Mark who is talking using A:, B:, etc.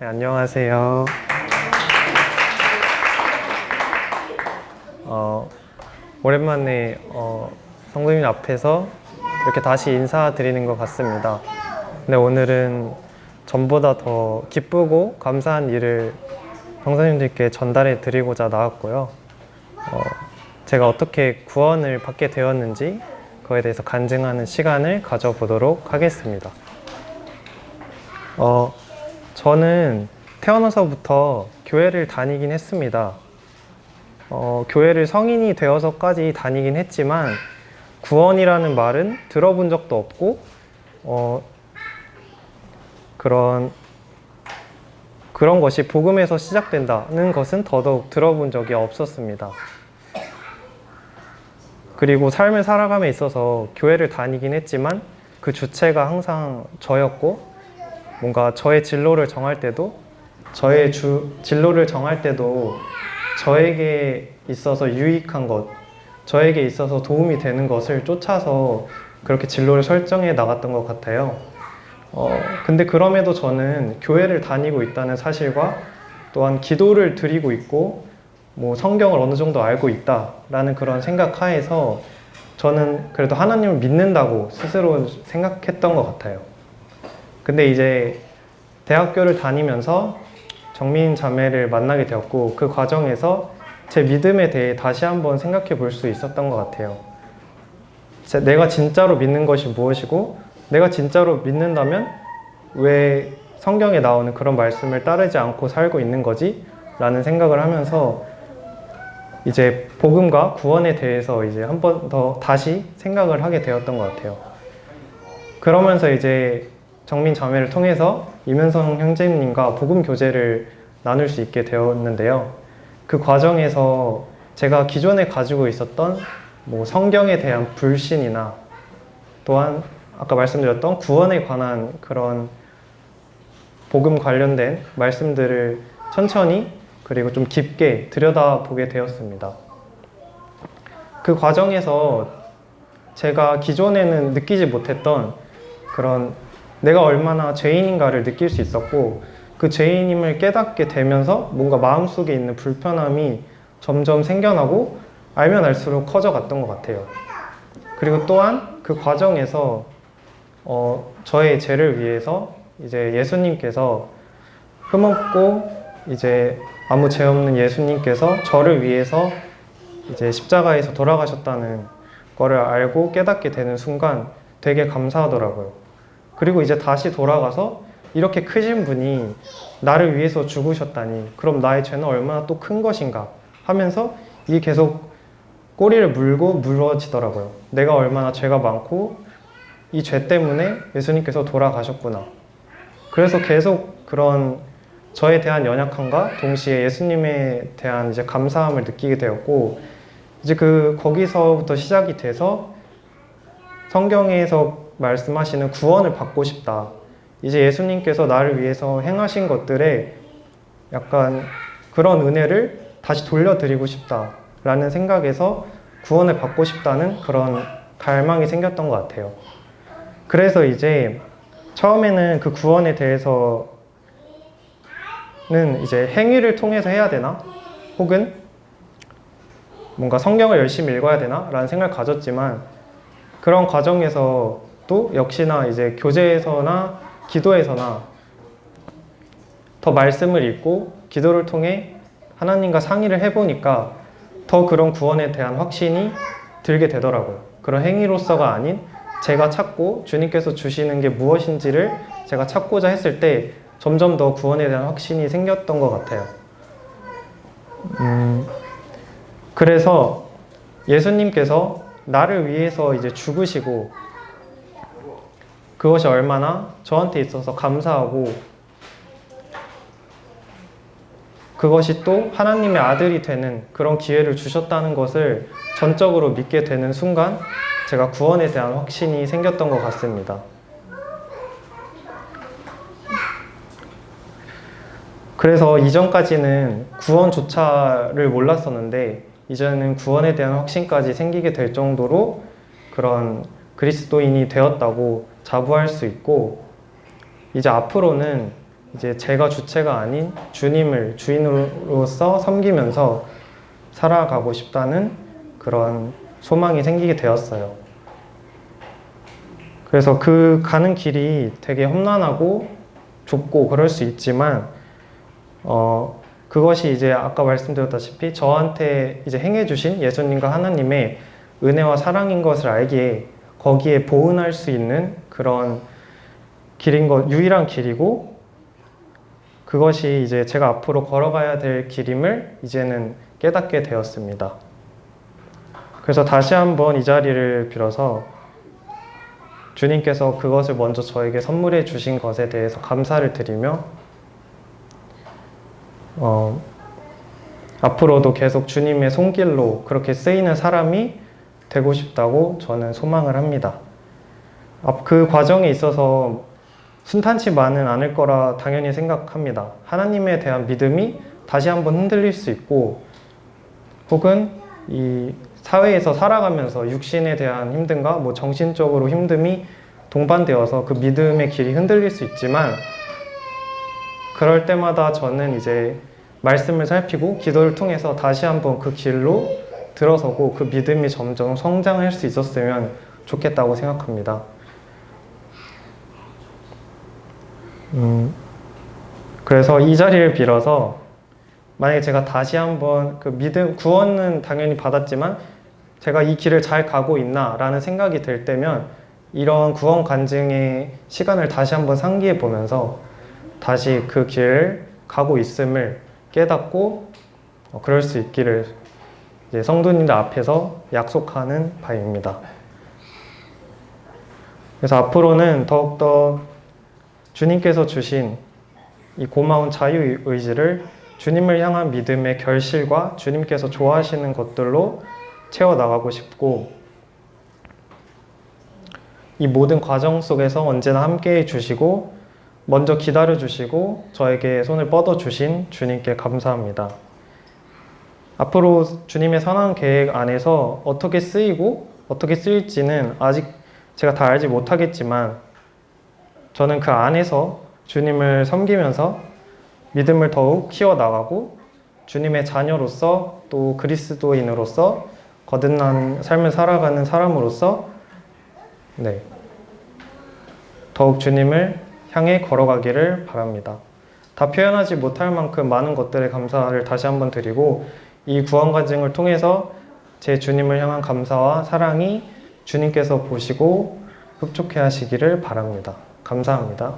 A: 네, 안녕하세요. 어, 오랜만에 어, 성도님 앞에서 이렇게 다시 인사드리는 것 같습니다. 근데 오늘은 전보다 더 기쁘고 감사한 일을 성도님들께 전달해 드리고자 나왔고요. 어, 제가 어떻게 구원을 받게 되었는지 그거에 대해서 간증하는 시간을 가져보도록 하겠습니다. 어, 저는 태어나서부터 교회를 다니긴 했습니다. 어, 교회를 성인이 되어서까지 다니긴 했지만 구원이라는 말은 들어본 적도 없고 어, 그런 그런 것이 복음에서 시작된다는 것은 더더욱 들어본 적이 없었습니다. 그리고 삶을 살아감에 있어서 교회를 다니긴 했지만 그 주체가 항상 저였고 뭔가 저의 진로를 정할 때도 저의 주 진로를 정할 때도 저에게 있어서 유익한 것, 저에게 있어서 도움이 되는 것을 쫓아서 그렇게 진로를 설정해 나갔던 것 같아요. 어, 근데 그럼에도 저는 교회를 다니고 있다는 사실과 또한 기도를 드리고 있고 뭐 성경을 어느 정도 알고 있다라는 그런 생각 하에서 저는 그래도 하나님을 믿는다고 스스로 생각했던 것 같아요. 근데 이제 대학교를 다니면서 정민 자매를 만나게 되었고 그 과정에서 제 믿음에 대해 다시 한번 생각해 볼 수 있었던 것 같아요. 제- 내가 진짜로 믿는 것이 무엇이고 내가 진짜로 믿는다면 왜 성경에 나오는 그런 말씀을 따르지 않고 살고 있는 거지? 라는 생각을 하면서 이제 복음과 구원에 대해서 이제 한 번 더 다시 생각을 하게 되었던 것 같아요. 그러면서 이제 정민 자매를 통해서 이면성 형제님과 복음 교제를 나눌 수 있게 되었는데요. 그 과정에서 제가 기존에 가지고 있었던 뭐 성경에 대한 불신이나 또한 아까 말씀드렸던 구원에 관한 그런 복음 관련된 말씀들을 천천히 그리고 좀 깊게 들여다보게 되었습니다. 그 과정에서 제가 기존에는 느끼지 못했던 그런 내가 얼마나 죄인인가를 느낄 수 있었고 그 죄인임을 깨닫게 되면서 뭔가 마음속에 있는 불편함이 점점 생겨나고 알면 알수록 커져갔던 것 같아요. 그리고 또한 그 과정에서 어, 저의 죄를 위해서 이제 예수님께서 흠없고 이제 아무 죄 없는 예수님께서 저를 위해서 이제 십자가에서 돌아가셨다는 거를 알고 깨닫게 되는 순간 되게 감사하더라고요. 그리고 이제 다시 돌아가서 이렇게 크신 분이 나를 위해서 죽으셨다니 그럼 나의 죄는 얼마나 또 큰 것인가 하면서 이게 계속 꼬리를 물고 물어지더라고요. 내가 얼마나 죄가 많고 이 죄 때문에 예수님께서 돌아가셨구나. 그래서 계속 그런 저에 대한 연약함과 동시에 예수님에 대한 이제 감사함을 느끼게 되었고 이제 그 거기서부터 시작이 돼서 성경에서 말씀하시는 구원을 받고 싶다. 이제 예수님께서 나를 위해서 행하신 것들에 약간 그런 은혜를 다시 돌려드리고 싶다라는 생각에서 구원을 받고 싶다는 그런 갈망이 생겼던 것 같아요. 그래서 이제 처음에는 그 구원에 대해서는 이제 행위를 통해서 해야 되나? 혹은 뭔가 성경을 열심히 읽어야 되나? 라는 생각을 가졌지만 그런 과정에서 또 역시나 이제 교제에서나 기도에서나 더 말씀을 읽고 기도를 통해 하나님과 상의를 해보니까 더 그런 구원에 대한 확신이 들게 되더라고요. 그런 행위로서가 아닌 제가 찾고 주님께서 주시는 게 무엇인지를 제가 찾고자 했을 때 점점 더 구원에 대한 확신이 생겼던 것 같아요. 음, 그래서 예수님께서 나를 위해서 이제 죽으시고 그것이 얼마나 저한테 있어서 감사하고 그것이 또 하나님의 아들이 되는 그런 기회를 주셨다는 것을 전적으로 믿게 되는 순간 제가 구원에 대한 확신이 생겼던 것 같습니다. 그래서 이전까지는 구원조차를 몰랐었는데 이제는 구원에 대한 확신까지 생기게 될 정도로 그런 그리스도인이 되었다고 자부할 수 있고 이제 앞으로는 이제 제가 주체가 아닌 주님을 주인으로서 섬기면서 살아가고 싶다는 그런 소망이 생기게 되었어요. 그래서 그 가는 길이 되게 험난하고 좁고 그럴 수 있지만 어 그것이 이제 아까 말씀드렸다시피 저한테 이제 행해 주신 예수님과 하나님의 은혜와 사랑인 것을 알기에 거기에 보은할 수 있는 그런 길인 것 유일한 길이고 그것이 이제 제가 앞으로 걸어가야 될 길임을 이제는 깨닫게 되었습니다. 그래서 다시 한번 이 자리를 빌어서 주님께서 그것을 먼저 저에게 선물해 주신 것에 대해서 감사를 드리며 어, 앞으로도 계속 주님의 손길로 그렇게 쓰이는 사람이 되고 싶다고 저는 소망을 합니다. 앞- 그 과정에 있어서 순탄치만은 않을 거라 당연히 생각합니다. 하나님에 대한 믿음이 다시 한번 흔들릴 수 있고, 혹은 이 사회에서 살아가면서 육신에 대한 힘듦과 뭐 정신적으로 힘듦이 동반되어서 그 믿음의 길이 흔들릴 수 있지만, 그럴 때마다 저는 이제 말씀을 살피고 기도를 통해서 다시 한번 그 길로 들어서고 그 믿음이 점점 성장할 수 있었으면 좋겠다고 생각합니다. 음, 그래서 이 자리를 빌어서 만약에 제가 다시 한번 그 믿음, 구원은 당연히 받았지만 제가 이 길을 잘 가고 있나라는 생각이 들 때면 이런 구원 간증의 시간을 다시 한번 상기해 보면서 다시 그 길을 가고 있음을 깨닫고 어, 그럴 수 있기를 성도님들 앞에서 약속하는 바입니다. 그래서 앞으로는 더욱더 주님께서 주신 이 고마운 자유 의지를 주님을 향한 믿음의 결실과 주님께서 좋아하시는 것들로 채워 나가고 싶고 이 모든 과정 속에서 언제나 함께 해 주시고 먼저 기다려 주시고 저에게 손을 뻗어 주신 주님께 감사합니다. 앞으로 주님의 선한 계획 안에서 어떻게 쓰이고 어떻게 쓰일지는 아직 제가 다 알지 못하겠지만 저는 그 안에서 주님을 섬기면서 믿음을 더욱 키워나가고 주님의 자녀로서 또 그리스도인으로서 거듭난 삶을 살아가는 사람으로서 네. 더욱 주님을 향해 걸어가기를 바랍니다. 다 표현하지 못할 만큼 많은 것들에 감사를 다시 한번 드리고 이 구원 과정을 통해서 제 주님을 향한 감사와 사랑이 주님께서 보시고 흡족해 하시기를 바랍니다. 감사합니다.